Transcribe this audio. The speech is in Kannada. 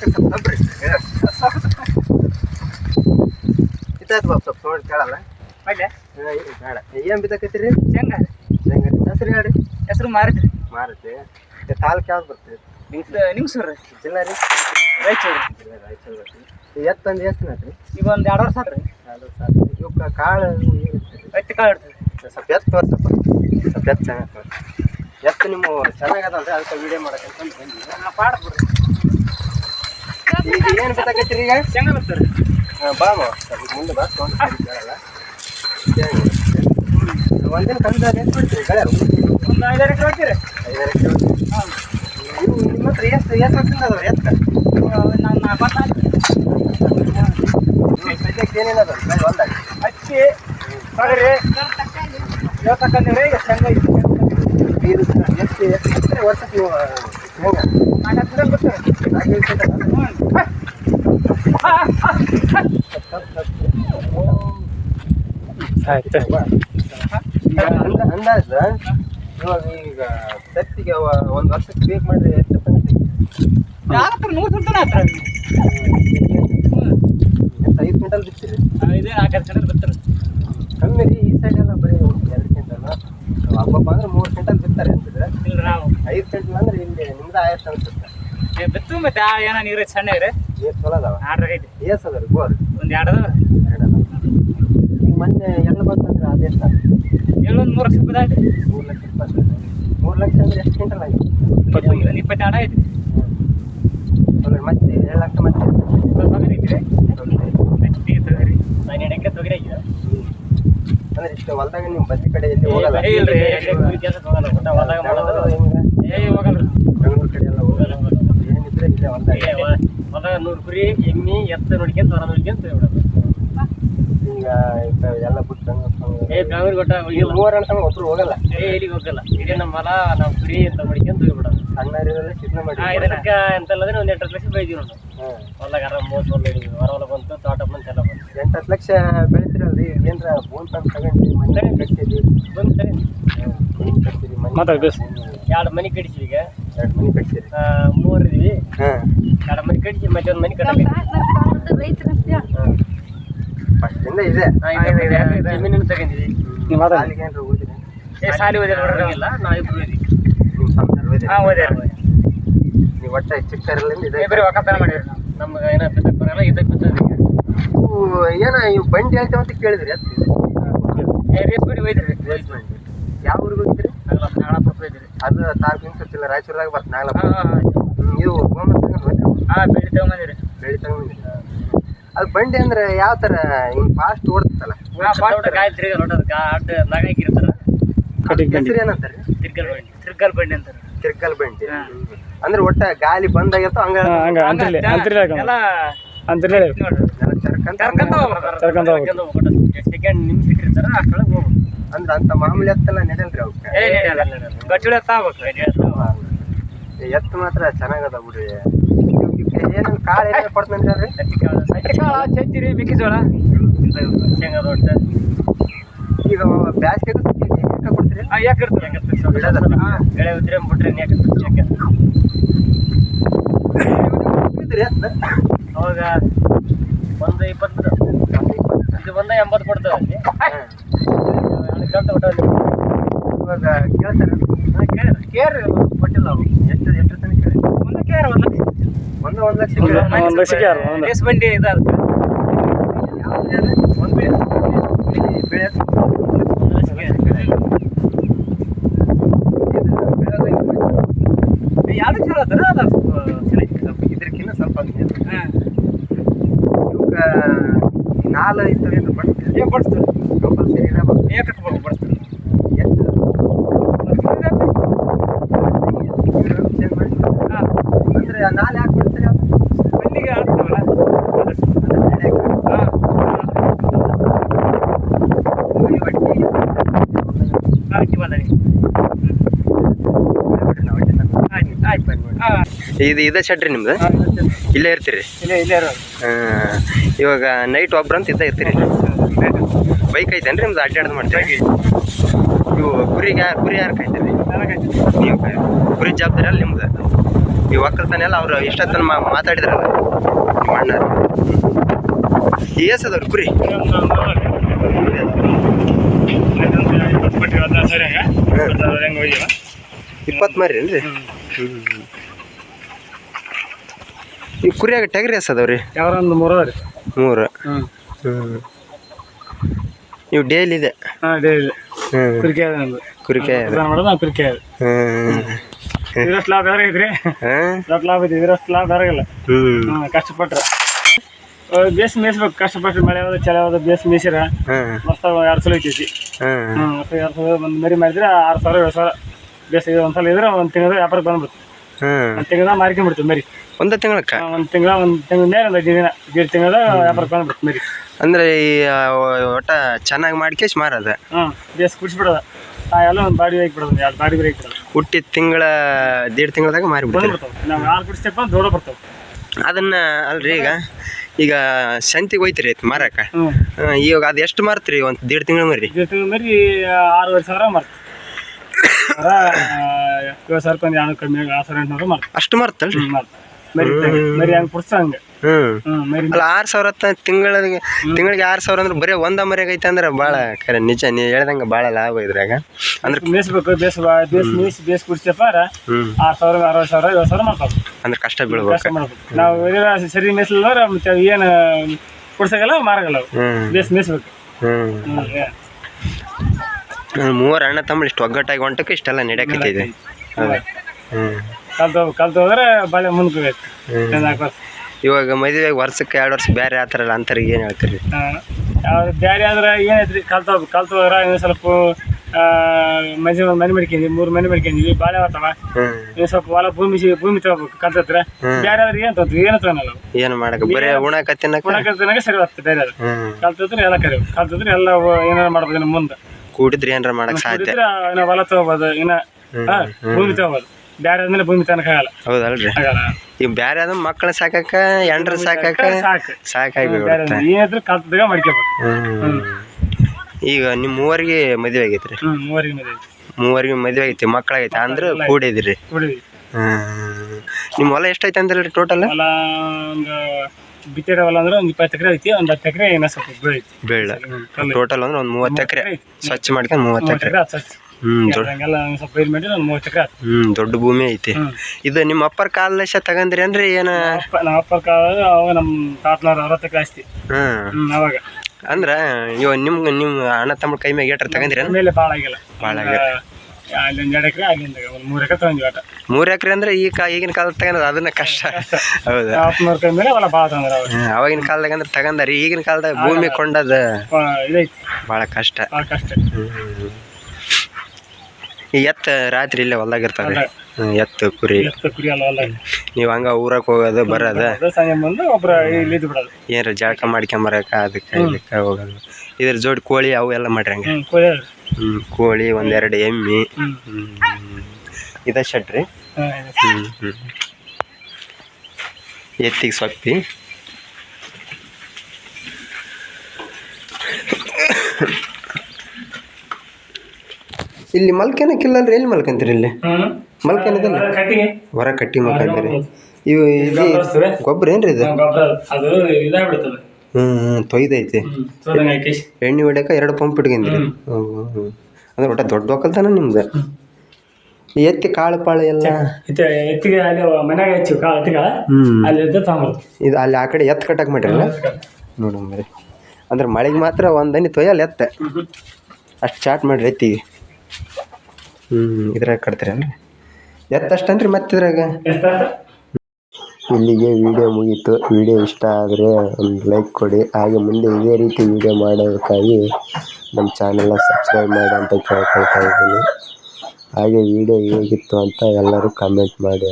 ತಬ್ರಿ ಇತ್ತಾಯ್ತು ಬಾಬ್ ಸ್ವಲ್ಪ ನೋಡಿ ಕೇಳಲ್ಲ ಏ, ಬೇಡ ಏನ್ ಬಿದ್ದಕತ್ತೀರಿ ಹೆಂಗ ಹೆಂಗ ಹೆಸರು ಹೇಳ್ರಿ ಹೆಸರು ಮಾರುತಿ ಇದು ತಾಲೂಕು ಯಾವ್ದು ಬರ್ತೀರಿ ನಿಮ್ದು ನಿಮ್ಸೂರು ಜಿಲ್ಲಾ ರೀ ರಾಯಚೂರು ಜಿಲ್ಲೆ ರಾಯಚೂರು ಬರ್ತದೆ ಇದು ಎತ್ತಂದು ಎಷ್ಟು ರೀ ಈಗ ಒಂದು ಎರಡು ವರ್ಷ ಆತ್ರಿ ವರ್ಷ ಸಾಕು ಇವಕ್ಕೆ ಕಾಳು ಏನಿರ್ತದೆ ಕಾಳು ಇರ್ತದೆ ಸ್ವಲ್ಪ ಎತ್ತು ತೋರ್ಸಪ್ಪ ಸ್ವಲ್ಪ ಎತ್ತು ಚೆನ್ನಾಗಿ ತೋರಿಸಿ ಎತ್ತು ನಿಮ್ಮ ಚೆನ್ನಾಗದಂದ್ರೆ ಅದಕ್ಕೆ ವಿಡಿಯೋ ಮಾಡಕ್ಕೆ ಬಂದಿದ್ದೀನಿ ನಾ ಪಾಡ ಬಿಡ್ರಿ ಈಗ ಏನು ಈಗ? ಹೆಂಗ ಬರ್ತಾರೆ ಹಾಂ ಬಾ ಮುಂದೆ ಬಾ ತೊಗೊಂಡು ಒಂದಿನ ಕಂದ ಎಷ್ಟು ಬಿಡ್ತೀರಿ ಒಂದು ಐದಾರು ಎಕರೆ ಹೋಗ್ತೀರಿ ಐದಾರು ಎಕರೆ ಹಾಂ. ಇವು ನಿಮ್ಮ ಹತ್ರ ಎಷ್ಟು ಎಷ್ಟು ವರ್ಷದಿಂದ ಅದಾವ ಎತ್ತ ನಾನು ನಾಲ್ಕು ಸದ್ಯಕ್ಕೆ ಏನೇನದ ಹೊಲ್ದಾಗ ಹಚ್ಚಿ ತೊಗರಿ ಇವತ್ತು ತಕ್ಕಂದಿವ್ರಿ ಶೇಂಗಾ ಎಷ್ಟು ಎಷ್ಟು ವರ್ಷಕ್ಕೆ ನೀವು ಹೆಂಗೆ ನಾಲ್ಕು ಹತ್ತಿರ ಬರ್ತಾರೆ ನಾಲ್ಕು ಎಕರೆ ಐತಲ್ಲ? ಆಯ್ತು. ಈಗ ಅಂದ ಅಂದಾಜು? ಇವಾಗ ಈಗ ಸತ್ತಿಗೆ ಒಂದು ವರ್ಷಕ್ಕೆ ಬೇಕು ಮಾಡಿದ್ರೆ ಎಷ್ಟು ತಂಗ್ತಿ ಯಾರತ್ರ ನೂರು ಸುಡ್ತಾನೆ ಹತ್ರ? ಐದು ಕ್ವಿಂಟಲ್ ಬಿಡ್ತೀರಿ ಇದೇ ನಾಲ್ಕು ಹತ್ತು ಬರ್ತಾರೆ ಕಮ್ಮಿ ರೀ ಈ ಸೈಡ್ ಎಲ್ಲ ಬರೀ ಎರಡು ಕ್ವಿಂಟಲ್. ಹಬ್ಬಬ್ಬ ಅಂದ್ರೆ ಮೂರು ಕ್ವಿಂಟಲ್ ಬಿತ್ತಾರೆ ಅಂತಿದ್ರೆ ಇಲ್ಲ ನಾವು ಐದು ಕ್ವಿಂಟಲ್ ಅಂದ್ರೆ ಇಲ್ಲಿ ನಿಮ್ದು ಅನ್ಸುತ್ತೆ. ಏ, ಬಿತ್ತು ಮತ್ತೆ ಆ ಏನೋ ನೀರು ಸಣ್ಣ ಇರಿ ಏಟ್ ಚಲೋ ಅದಾವ. ಆರ್ಡ್ರಾಗ ಐತಿ. ಏಸ್ ಅದ ರೀ ಬೋರ್ ಒಂದು ಎರಡು ಅದಾವ. ಎರಡು ಮೊನ್ನೆ ಎಲ್ಲ ಬಂತಂದ್ರೆ ಅದೆಷ್ಟ ಏಳು ಒಂದು ಮೂರು ಲಕ್ಷ ರೂಪಾಯಿ ಆಯ್ತು. ಮೂರು ಲಕ್ಷ ಇಪ್ಪತ್ತು ಮೂರು ಲಕ್ಷ ಅಂದ್ರೆ ಎಷ್ಟು ಕ್ವಿಂಟಲ್ ಆಯ್ತು? ಇಪ್ಪತ್ತು ಆಡ ಐತಿ ಆಮೇಲೆ ಮತ್ತೆ ಎರಡು ಲಕ್ಷ ಮತ್ತೆ? ತೊಗರಿ ಐತಿ ರೀ ಹತ್ತಿ ತೊಗರಿ. ನಾನು ಎಡಕ್ಕೆ ತೊಗರಿ ಆಗಿದೆ. ಅಂದ್ರೆ ಇಷ್ಟು ಹೊಲ್ದಾಗ ನೀವು ಬದಿ ಕಡೆ ಎಲ್ಲಿ ಹೋಗಲ್ಲ. ಇಲ್ರಿ ಕೆಲಸ ಹೋಗಲ್ಲ. ಊಟ ಹೊಲ್ದಾಗ ಮಾಡೋದು. ಹಿಂಗೆ? ಏ ಬೆಂಗಳೂರು ಕಡೆ ಎಲ್ಲ ಹೋಗಲ್ಲ. ಏನಿದ್ರೆ ಇಲ್ಲೇ ಹೊಲ್ದಾಗ. ಹೊಲದಾಗ ನೂರು ಕುರಿ ಎಮ್ಮಿ ಎತ್ತ ನೋಡ್ಕೊಂತ ಹೊರ ನೋಡ್ಕೊಂತ ಬಿಡೋದು ಈಗ ಈಗ ಎಲ್ಲ ಬಿಟ್ಟು ಏ ಬೆಂಗ್ಳೂರು ಕೊಟ್ಟ ನೀವು ಮೂವರು ಅಣ್ಣ ಒಬ್ರು ಹೋಗಲ್ಲ. ಏ ಇಲ್ಲಿಗೆ ಹೋಗಲ್ಲ? ಇದೇ ನಮ್ಮ ಹೊಲ ನಾವು ಫ್ರೀ ಅಂತ ನೋಡ್ಕೊಂತ ಹೋಗ್ಬಿಡೋದು. ಸಣ್ಣ ಸಿದ್ಧ ಮಾಡಿ ಹಾ ಇದಕ್ಕೆ ಅಂತಲ್ಲದ್ರೆ ಒಂದು ಎಂಟು ಲಕ್ಷ ಬೆಳೆದೀವಿ ನಾವು ಹಾಂ. ಹೊಲ್ದಾಗ ಆರಾಮ್ ಮೂವತ್ತು ಹಿಡಿದ್ವಿ ಹೊರ ಹೊಲ ಬಂತು ತೋಟ ಬಂತು ಎಲ್ಲ ಬಂತು. ಎಂಟತ್ತು ಲಕ್ಷ ಬೆಳಿತೀರಲ್ರಿ ಏನರ ಬೋನ್ ತಂದು ತಗೊಂಡು ಮನೆ ಕಟ್ಸಿದ್ರಿ ಬಂದು ಮನೆ ಕಟ್ಸಿರಿ ಮನೆ ಎರಡು ಮನೆ ಕಡಿಸಿ ಈಗ. ಎರಡು ಮನೆ ಕಟ್ಸಿರಿ ಮೂರು ಮೂವರು ಇದೀವಿ ಹಾಂ. ಎರಡು ಮನೆ ಕಡಿಸಿ ಮತ್ತೆ ಒಂದು ಮನೆ ಕಟ್ಟಬೇಕು ಹಾಂ. ಫಸ್ಟಿಂದ ಇದೆ. ಜಮೀನಿನ ನೀವು ಸಾಲಿಗೆ ಓದಿದೆ ಏ ಸಾಲಿ ಓದಿಲ್ಲ ನೋಡ್ರಂಗಿಲ್ಲ ನಾವಿಬ್ರು ಇದೀವಿ ನಿಮ್ಮ ಸಂಸಾರ ಓದಿರಿ ಹಾಂ ಓದ್ಯಾರ ನೀವು ಒಟ್ಟ ಚಿಕ್ಕರಿಂದ ಇದೆ ಬರೀ ಒಕ್ಕಲ್ತನ ಮಾಡಿರಿ ನಮ್ಗೆ ಏನೋ ಬಿತ್ತಕ್ಕೆ ಬರಲ್ಲ ಇದಕ್ಕೆ ಏನ ಇವು ಬಂಡಿ ಹೇಳ್ತೇವೆ ಅಂತ ಕೇಳಿದ್ರಿ ಅದು ಏ ರೇಸ್ ಬಿಡಿ ಒಯ್ದ್ರಿ ರೇಸ್ ಬಂಡಿ. ಯಾವ ಊರಿಗೆ ಹೋಗಿದ್ರಿ? ರೂಪಾಯಿ ಇದ್ರಿ ಅದು ತಾಲೂಕಿನ ಸುತ್ತಿಲ್ಲ ರಾಯಚೂರಾಗ ಬರ್ತ ನಾಗಲಪ್ಪ. ಹಾಂ ಹಾಂ ಹ್ಮ್, ಇದು ಗೋಮತ್ ತಗೊಂಡ್ ಹೋದ್ರಿ ಹಾಂ ಬೆಳಿ ತಗೊಂಬಂದಿರಿ ಬೆಳಿ ಅದು ಬಂಡಿ ಅಂದ್ರೆ ಯಾವ ತರ ಹಿಂಗ್ ಫಾಸ್ಟ್ ಓಡ್ತಲ್ಲ ಕಾಯಿ ತಿರ್ಗ ಹೆಸರು ಏನಂತಾರೆ? ತಿರ್ಗಲ್ ಬಂಡಿ. ತಿರ್ಗಲ್ ಬಂಡಿ ಅಂತಾರೆ. ತಿರ್ಕಲ್ ಬಂಡಿ. ಅಂದ್ರೆ ಒಟ್ಟ ಗಾಲಿ ಬಂದಾಗಿರ್ತಾವ ಹಂಗ ಹಾಂ ಹಂಗೆ ಅಂತಿರ್ಲಿ ಅಂತಿರ್ಲಿ ಎಲ್ಲ ಅಂತಿರ್ಲಿ ಕರ್ಕೊಂತ ಕರ್ಕೊಂತ. ಸೆಕೆಂಡ್ ನಿಮಿಷ ಇಟ್ಟಿರ್ತಾರ ಅಷ್ಟೊಳಗೆ ಹೋಗ್ಬೇಕು ಅಂದ್ರೆ ಅಂತ ಮಾಮೂಲಿ ಎತ್ತಲ್ಲ ನಡೆಯಲ್ರಿ ಅವ್ಕೆ. ಗಟ್ಟಿಳ ಈ ಎತ್ತು ಮಾತ್ರ ಚೆನ್ನಾಗದ ಬಿಡ್ರಿ. ಏನಂತ ಕಾಳು ಏನೇ ಕೊಡ್ತಾನೆ ಸಜ್ಜಿಕಾಳ ಚಜ್ಜಿರಿ ಮೆಕ್ಕೆಜೋಳ ಶೇಂಗಾ ದೊಡ್ಡ ಈಗ ಬ್ಯಾಸ್ಗೆ ಕೊಡ್ತೀರಿ? ಯಾಕೆ ಇರ್ತದೆ ಬಿಡೋದಲ್ಲ? ಬೆಳೆ ಉದ್ರೆ ಬಿಟ್ರೆ ಯಾಕೆ ಯಾಕೆ? ಅವಾಗ ಒಂದು ಇಪ್ಪತ್ತು. ಇದು ಒಂದ ಎಂಬತ್ತು ಕೊಡ್ತೇವೆ ಅಲ್ಲಿ. ಗಂಟೆ ಇವಾಗ ಕೇಳ್ತಾರೆ ಕೇರ್ ಕೊಟ್ಟಿಲ್ಲ ಅವು ಎಷ್ಟು ಎಷ್ಟು ತನಕ ಕೇಳಿ ಒಂದು ಕೇರ್ ಒಂದು ಲಕ್ಷ ಒಂದು ಒಂದು ಲಕ್ಷ ಒಂದು-. ಒಂದು ಲಕ್ಷಕ್ಕೆ ಯಾರು? ಒಂದು- ರೇಸ್ ಬಂಡಿ ಯಾವ್ದು ಅದು? ಒಂದು ಬೆಳೆ ಬೆಳೆ ಬೆಳೆ ಎತ್ತು. ಒಂದು ಲಕ್ಷಕ್ಕೆ ಇದು ಬೆಳೆದು ಇದು ಎರಡು ಚಲೋ ಅದ್ರ ಅದು ಚಲೋ ಐತಿ. ಸ್ವಲ್ಪ ಸ್ವಲ್ಪ ಇವಕ್ಕ ನಾಲ್ ಬರ್ತದೆ ಏ ಬಡಿಸ್ತಾರೆ ಕಂಪಲ್ಸರಿ ಇರಬೇಕು ಏ ಕಟ್ಬೇಕು ಬಡಿಸ್ತಾರೆ ಎಷ್ಟು change ಮಾಡಿ. ಹಾಂ ಅಂದ್ರೆ ಆ ನಾಲ್ ಯಾಕೆ ಬಿಡ್ತಾರೆ ಅವ್ರು? ಬಂಡಿಗೆ ಆಡ್ತಾವಲ್ಲ ಅದಷ್ಟು. ಅಂದ್ರೆ ನಡೆಯಕ್ಕೆ. ಹಾಂ ಈ ಒಟ್ಟಿಗೆ ಹಾಕಿ ಬಂದನಿ ಬಿಡ್ರಿ ನಾವು ಒಟ್ಟಿಗೆ ಸಾಕು. ಆಯ್ತು ಆಯ್ತು ಹಾಂ. ಇದು ಇದೇ ಶೆಡ್ರಿ ನಿಮ್ದು? ಇಲ್ಲೇ ಇರ್ತೀರಿ? ಇವಾಗ ನೈಟ್ ಒಬ್ರ ಅಂತ ಇದ್ದ ಇರ್ತೀರಿ? ಬೈಕ್ ಐತೇನ್ರಿ ನಿಮ್ದು? ಅಡ್ಡಾಡ್ದು ಮಾಡ್ತೀವಿ ಇವು ಕುರಿಗೆ ಕುರಿ ಯಾರು ಕಾಯ್ತೀರಿ? ನನಗಾಯ್ತು ನೀವು ಕುರಿ ಜವಾಬ್ದಾರಿ ಅಲ್ಲಿ ನಿಮ್ದು? ಈ ಒಕ್ಕಲ್ತನ ಎಲ್ಲ ಅವ್ರು ಇಷ್ಟೊತ್ತನ ಮಾತಾಡಿದ್ರಲ್ಲ ನಿಮ್ಮ ಅಣ್ಣರು ಏಸದವ್ರು ಕುರಿ. ಇಪ್ಪತ್ತು ಮಾರಿ ಏನ್ರಿ? ಈ ಕುರಿಯಾಗ ಟಗರಿ ಎಸದವ್ರಿ ಯಾವ್ರ ಒಂದು ಮೂರು ರೀ ಮೂರು. ಹ್ಞೂ ಇವು ಡೈಲಿ ಇದೆ. ಹಾಂ ಡೈಲಿ ಹ್ಞೂ ಕುರಿಕೆ ಕುರಿಕೆ ಹ್ಞೂ ಇದ್ರಷ್ಟು ಲಾಭ ಬೇರೆ ಐತ್ರಿ ಹಾಂ? ದೊಡ್ಡ ಲಾಭ ಐತಿ ಇದರಷ್ಟು ಲಾಭ ಬೇರೆ ಇಲ್ಲ? ಕಷ್ಟಪಟ್ರೆ. ಬೇಸ್ ಮೇಯಿಸ್ಬೇಕು ಕಷ್ಟಪಟ್ಟು ಮಳೆ ಯಾವ್ದು ಚಳಿ ಯಾವ್ದು ಬೇಸ್ ಮೇಯಿಸಿರ. ಹಾಂ. ವರ್ಷ ಎರಡು ಸಲ ಐತೈತಿ ಹಾಂ. ಹ್ಞೂ ವರ್ಷ ಎರಡು ಸಾವಿರ ಒಂದು ಮರಿ ಮಾಡಿದ್ರೆ ಆರು ಸಾವಿರ ಏಳು ಸಾವಿರ ಬೇಸಿಗೆ ಒಂದು ಸಲ ಇದ್ರೆ ಒಂದು ತಿಂಗಳ ವ್ಯಾಪಾರ ಬಂದ್ಬಿಡ್ತು. ಹಾಂ. ಒಂದು ತಿಂಗಳ ಮಾರ್ಕೊಂಡ್ಬಿಡ್ತೀವಿ ಮರಿ. ಒಂದು ತಿಂಗಳಕ್ಕ? ಒಂದು ತಿಂಗಳ ಒಂದು ತಿಂಗಳ ಮೇಲೆ ಒಂದು ದಿನ ಎರಡು ತಿಂಗಳ ವ್ಯಾಪಾರ ಬಂದ್ಬಿಡ್ತು ಮರಿ. ಅಂದ್ರೆ ಈ ಒಟ್ಟ ಚೆನ್ನಾಗಿ ಮಾಡ್ಕೇಶ್ ಮಾರದ? ಹ್ಞೂ ಬೇಸ್ ಕುಡಿಸ್ಬಿಡೋದ. ಎಲ್ಲ ಒಂದು ಬಾಡಿ ಹಾಕ್ಬಿಡೋದು ಎರಡು ಬಾಡಿ ಹಾಕ್ಬಿಡೋದು ಹುಟ್ಟಿದ ತಿಂಗಳ ದೇಡ್ ತಿಂಗಳದಾಗ ಮಾರಿಬಿಡ್ತೀರಿ ಅದನ್ನ ಅಲ್ರಿ ಈಗ ಈಗ ಸಂತಿಗೆ ಹೋಯ್ತಿರಿ ಮಾರಕ. ಇವಾಗ ಅದು ಎಷ್ಟು ಮಾರ್ತ್ರಿ? ಒಂದು ದೇಡ್ ತಿಂಗಳ ಮರಿ. ಮರಿ ಆರೂವರೆ ಸಾವಿರ ಏಳು ಎರಡು ಕಮ್ಮಿ ಆರು ಸಾವಿರ ಎಂಟುನೂರು ಮಾರ್ತೀವಿ ಅಷ್ಟು ಮಾರ್ತಲ್ರಿ? ಮರಿ ಮರಿ ಹಂಗೆ ಕುಡ್ಸ ಹಂಗೆ ಹ್ಮ್. ಅಲ್ಲ ಆರು ಸಾವಿರ ತಿಂಗಳಿಗೆ ತಿಂಗಳಿಗೆ ಆರು ಸಾವಿರ ಅಂದ್ರೆ ಬರೀ ಒಂದ ಮರಿಯಾಗ ಐತೆ ಅಂದ್ರೆ ಭಾಳ ಖರೆ ನಿಜ ನೀ ಹೇಳ್ದಂಗೆ ಭಾಳ ಲಾಭ ಇದ್ರಾಗ. ಅಂದ್ರೆ ಮೇಯಿಸ್ಬೇಕು ಬೇಸ್ ಬೇಸ್ ಮೇಯಿಸಿ ಬೇಸ್ ಕುಡಿಸಪ್ಪ ಆರು? ಸಾವಿರ ಅರವತ್ತು ಸಾವಿರ ಏಳು ಸಾವಿರ ಮಾಡ್ತಾವೆ ಅಂದ್ರೆ ಕಷ್ಟ ಬೀಳ್ಬೇಕು. ನಾವು ಸರಿ ಮೇಯಿಸಲಿಲ್ಲ ಮತ್ತೆ ಏನು ಕುಡ್ಸೋಗಲ್ಲ ಮಾರಾಗಲ್ಲ ಬೇಸ್ ಮೇಯಿಸ್ಬೇಕು. ಹ್ಞೂ ಮೂವರು ಅಣ್ಣ ತಮ್ಮ ಇಷ್ಟು ಒಗ್ಗಟ್ಟಾಗಿ ಹೊಂಟಕ್ಕೆ ಇಷ್ಟೆಲ್ಲ ನಡೆಯಕತ್ತಿದೆ. ಹ್ಞೂ ಕಲ್ತು ಕಲ್ತು ಹೋದ್ರೆ ಬಾಳೆ ಮುಂದ್ಕೋಬೇಕು ಹೋಗೈತೆ ಹ್ಮ್. ನಾಲ್ಕು ವರ್ಷ. ಇವಾಗ ಮದುವೆಗೆ ವರ್ಷಕ್ಕೆ ಎರಡು ವರ್ಷ ಬೇರೆ ಆತಾರಲ್ಲ ಅಂತಾರಿಗೆ ಏನು ಹೇಳ್ತೀರಿ? ಆ ಬೇರೆ ಆದ್ರೆ ಏನೈತ್ರಿ ಕಲ್ತ ಕಲ್ತ ಹೋದ್ರೆ ಇನ್ನೂ ಸ್ವಲ್ಪ ಮನೆ ಮನೆ ಮಾಡ್ಕೊಂಡ್ವಿ ಮೂರು ಮನೆ ಮಡ್ಕೊಂಡಿವಿ ಬಾಳೆ ಇನ್ನು ಸ್ವಲ್ಪ ಹೊಲ ಭೂಮಿ ಸಿ- ಭೂಮಿ ತಗೋಬೇಕು. ಕಲ್ತತ್ರ ಬೇರೆ ಆದ್ರೆ ಏನ್ ತೊಂದ್ರಿ? ಏನು ತೊಗೊಳಲ್ಲ ನಾವು ಏನು ಮಾಡಕ ಬರೀ ಉಣಕ ತಿನ್ನಕ ಕತ್ತಿನಾಗ ಸರಿ ಹೋಗ್ತದೆ ಬೇರೆ ಆದ್ರೆ. ಹ್ಮ್. ಕಲ್ತಿದ್ರೆ ಎಲ್ಲ ಕರಿ. ಕಲ್ತಿದ್ರೆ ಎಲ್ಲ ಏನಾರ ಮಾಡ್ಬೋದು ಇನ್ನು ಮುಂದೆ. ಕೂಡಿದ್ರೆ ಏನಾರ ಮಾಡಕ್ ಸಾಧ್ಯ? ಇನ್ನು ಹೊಲ ತಗೋಬೋದು ಏನ ಹಾ, ಭೂಮಿ ತಗೋಬೋದು. ಬೇರೆ ಆದ್ಮೇಲೆ ಭೂಮಿ ತನಕ ಆಗಲ್ಲ. ಹೌದಲ್ರಿ? ಆಗಲ್ಲ. ಈಗ ಬ್ಯಾರೆ ಆದ ಮಕ್ಕಳ ಸಾಕಾಕ ಎಂಡ್ರ ಸಾಕಾಕ ಸಾಕು. ಸಾಕಾಗಿ ಬೇರೆ ಏನಾದ್ರು ಕಲ್ತದಾಗ ಮಾಡ್ಕೋಬೇಕು. ಹ್ಮ್ ಈಗ ನಿಮ್ಮ ಮೂವರಿಗೆ ಮದುವೆ ಆಗೈತ್ರಿ? ಹ್ಞೂ ಮೂವರಿಗೆ ಮದುವೆ ಆಗೈತಿ. ಮೂವರಿಗೆ ಮದುವೆ ಆಗೈತಿ ಮಕ್ಕಳಾಗೈತಿ ಅಂದ್ರೆ ಕೂಡಿದಿರಿ. ಹ್ಮ್ ನಿಮ್ಮ ಹೊಲ ಎಷ್ಟೈತೆ ಅಂದ್ರಲ್ರಿ ಟೋಟಲ್ ಹೊಲ ಒಂದು ಬಿತ್ತಿರೋ ಹೊಲ ಅಂದ್ರೆ ಒಂದು ಇಪ್ಪತ್ತು ಎಕರೆ ಐತಿ ಒಂದು ಹತ್ತು ಎಕರೆ ಏನೋ ಸ್ವಲ್ಪ ಬೀಳ. ಟೋಟಲ್ ಅಂದ್ರೆ ಒಂದು ಮೂವತ್ತು ಎಕರೆ. ಸ್ವಚ್ಛ ಮಾಡ್ಕೊಂಡು ಮೂವತ್ತು ಎಕರೆ. ಎಕರೆ ಹ್ಮ್ ದೊಡ್ಡ ಹಂಗೆಲ್ಲ ಒಂದ್ ಸ್ವಲ್ಪ ಇದು ಮಾಡಿದ್ರೆ ಒಂದು ಮೂವತ್ತು ಎಕರೆ ಆಯ್ತು ಹ್ಮ್ ದೊಡ್ಡ ಭೂಮಿ ಐತಿ. ಇದು ನಿಮ್ಮ ಅಪ್ಪರ ಕಾಲದಶ ತಗಂದ್ರಿ ಅಂದ್ರೆ ಏನ ಅಪ್ಪರ್ ನಮ್ಮ ಅಪ್ಪ ಕಾಲ ಅವಾಗ ನಮ್ಮ ತಾತನವ್ರು ಅರವತ್ತು ಎಕರೆ ಆಸ್ತಿ. ಹ್ಮ್ ಹ್ಞೂ ಅವಾಗ. ಅಂದ್ರ ಇವ ನಿಮ್ ನಿಮ್ ಅಣ್ಣ ತಮ್ಮ ಕೈ ಮ್ಯಾಗ ಏಟ್ರ ತಗಂದ್ರಿ ಮೇಲೆ ಭಾಳ ಆಗಿಲ್ಲ. ಭಾಳ ಆಗಿಲ್ಲ. ಅಲ್ಲಿ ಒಂದು ಎರಡು ಎಕರೆ ಅಲ್ಲಿಂದ ಒಂದು ಮೂರು ಎಕರೆ ತಗೊಂಡ್ವಿ ಆಟ. ಮೂರ್ ಎಕರೆ ಅಂದ್ರೆ ಈ ಕಾ ಈಗಿನ ಕಾಲದ ತಗೊಂಡ್ರೆ ಅದನ್ನ ಕಷ್ಟ. ಹೌದಾ? ಅಪ್ಪನವ್ರ ಕೈ ಮೇಲೆ ಹೊಲ ಭಾಳ ತಂದ್ರೆ ಅವಾಗ. ಹ್ಮ್, ಅವಾಗಿನ ಕಾಲದಾಗ ಅಂದ್ರೆ ತಗಂದಾರಿ ಈಗಿನ ಕಾಲದಾಗ ಭೂಮಿ ಕೊಂಡದ ಬಹಳ ಇದೈತಿ ಭಾಳ ಕಷ್ಟ. ಭಾಳ ಕಷ್ಟ. ಹ್ಮ್. ಈ ಎತ್ತ ರಾತ್ರಿ ಇಲ್ಲೇ ಹೊಲ್ದಾಗ ಇರ್ತಾವೆ. ಹೊಲ್ದಾಗ. ಎತ್ತು ಕುರಿ. ಎಷ್ಟು ಕುರಿ ಅಲ್ಲ ನೀವು ಹಂಗ ಊರಕ್ ಹೋಗೋದು ಬರೋದ? ಅದು ಸಂಜೆ ಬಂದು ಒಬ್ರು ಇಲ್ಲಿ ಇದ್ದು ಬಿಡೋದು. ಏನಾರ ಜಳಕ ಮಾಡ್ಕೊಂಬರಕ ಅದಕ್ಕೆ ಇದಕ್ಕೆ ಹೋಗೋದು. ಇದ್ರ ಜೋಡಿ ಕೋಳಿ ಅವು ಎಲ್ಲ ಮಾಡ್ರಿ ಹಂಗ? ಹ್ಞೂ ಕೋಳಿ ಹ್ಮ್ ಕೋಳಿ ಒಂದೆರಡು ಎಮ್ಮಿ. ಹ್ಮ್. ಇದ ಶೆಡ್ ರೀ? ಹಾಂ ಹ್ಮ್ ಹ್ಮ್. ಎತ್ತಿಗೆ ಸೊಪ್ಪಿ? ಇಲ್ಲಿ ಮಲ್ಕೆನಕ್ಕಿಲ್ಲಲ್ರಿ ಎಲ್ಲಿ ಮಲ್ಕಂತೀರಿ ಇಲ್ಲಿ? ಮಲ್ಕೆನದಿಲ್ಲ? ಹೊರ ಕಟ್ಟಿ ಮಲ್ಕಂತೀರಿ. ಇವು ಇಲ್ಲಿ ಗೊಬ್ಬರ ಏನ್ರಿ ಇದು? ಹ್ಮ್ ಹ್ಮ್ ತೊಯ್ದೈತಿ ಎಣ್ಣೆ ಹೊಡ್ಯಾಕ ಎರಡು ಪಂಪ್ ಇಟ್ಕೊಂಡಿರಿ ಹ್ಮ್. ಅಂದ್ರೆ ಒಟ್ಟ ದೊಡ್ಡ ಒಕ್ಕಲ್ತನ ನಿಮ್ದು. ಎತ್ತಿ ಕಾಳು ಪಾಳು ಎಲ್ಲ? ಎತ್ತಿಗೆ ಅಲ್ಲಿ ಮನ್ಯಾಗ ಹೆಚ್ಚು ಕಾಳು ಎತ್ತಿಗಳ? ಹ್ಮ್. ಅಲ್ಲಿ ಎದ್ದು ಇದು ಅಲ್ಲಿ ಆ ಕಡೆ ಎತ್ತು ಕಟ್ಟಕ್ಕೆ ಮಾಡಿರಲ್ಲ? ನೋಡಿ ಅಂದ್ರೆ ಮಳೆಗೆ ಮಾತ್ರ ಒಂದನಿ ತೊಯ್ಯಲ್ಲ ಎತ್ತ? ಅಷ್ಟು ಚಾಟ್ ಮಾಡ್ರಿ ಎತ್ತಿಗೆ. ಹ್ಞೂ ಇದ್ರಾಗ ಕಟ್ತೀರೇನ್ರಿ? ಎತ್ತಷ್ಟನ್ರಿ ಮತ್ತೆ ಇದ್ರಾಗ? ಇಲ್ಲಿಗೆ ವಿಡಿಯೋ ಮುಗೀತು. ವಿಡಿಯೋ ಇಷ್ಟ ಆದರೆ ಒಂದು ಲೈಕ್ ಕೊಡಿ. ಹಾಗೆ ಮುಂದೆ ಇದೇ ರೀತಿ ವಿಡಿಯೋ ಮಾಡೋದಕ್ಕಾಗಿ ನಮ್ಮ ಚಾನಲ್ನ ಸಬ್ಸ್ಕ್ರೈಬ್ ಮಾಡಿ ಅಂತ ಕೇಳ್ಕೊಳ್ತಾ ಇದ್ದೀನಿ. ಹಾಗೆ ವಿಡಿಯೋ ಹೇಗಿತ್ತು ಅಂತ ಎಲ್ಲರೂ ಕಮೆಂಟ್ ಮಾಡಿ.